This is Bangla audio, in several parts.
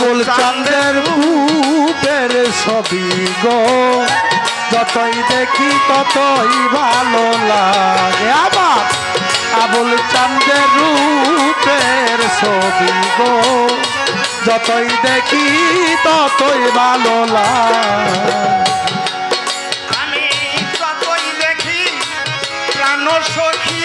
চাঁদের রূপের ছবি গো। যতই দেখি ততই ভালো লাগে। আবার আবুল চাঁদের রূপের ছবি গো। যতই দেখি ততই ভালো লাগে। আমি যতই দেখি প্রাণ সখী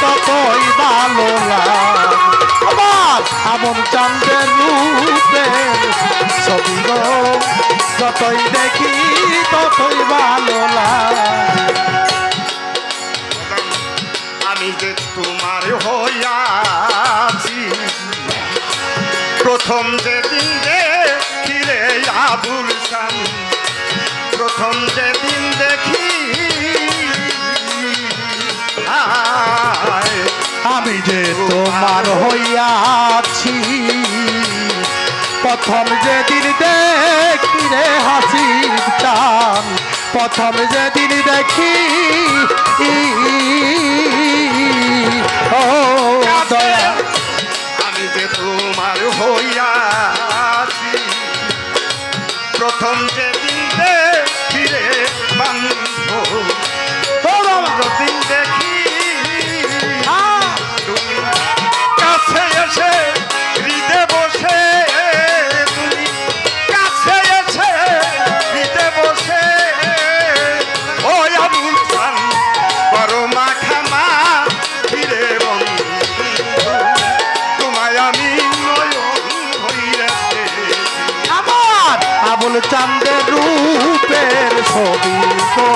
ততই ভালো আমার ছবি যতই দেখি ততই ভালো আমি যে তোমার হইয়াছি প্রথম যেদিন রে আবুল শান প্রথম যেদিন যে তোমার হইয়াছি প্রথম যেদিন দেখি রে হাসি টান প্রথম যেদিন দেখি ও চাঁদের রূপের ছবি তো।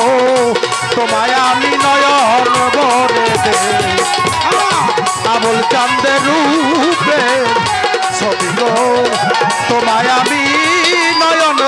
তোমায় আমি নয়ন ভরে দে। আবল চাঁদের রূপের ছবি তো। তোমায় আমি নয়ন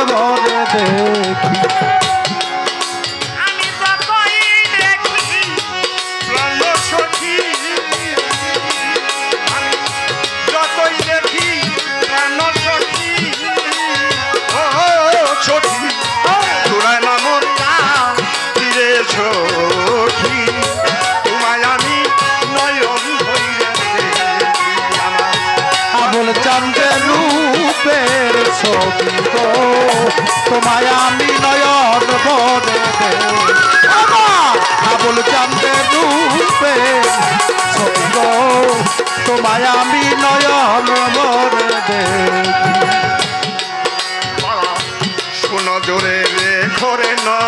গো তোমায় আমি নয়ন ভরে আবুল চাঁদের রূপের ছবি তোমায় আমি নয়ন ভরে বাবা, জোরে রে ঘরে না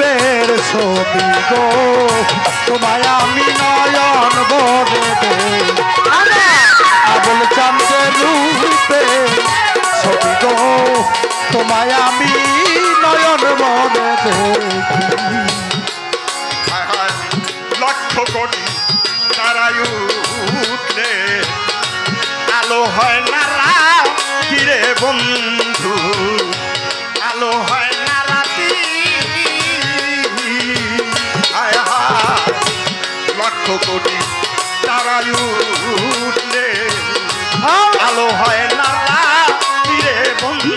রূপের ছবি গো। তোমায় আমি নয়ন আমার আবুল চাঁদের রূপের ছবি গো। তোমায় আমি নয়ন হায় হায়, লক্ষ কোটি উঠলে আলো হয় না ফিরে বন্ধু? আলো হয় কোটি তারাই উঠলে? আলো হয় না রে বন্ধু।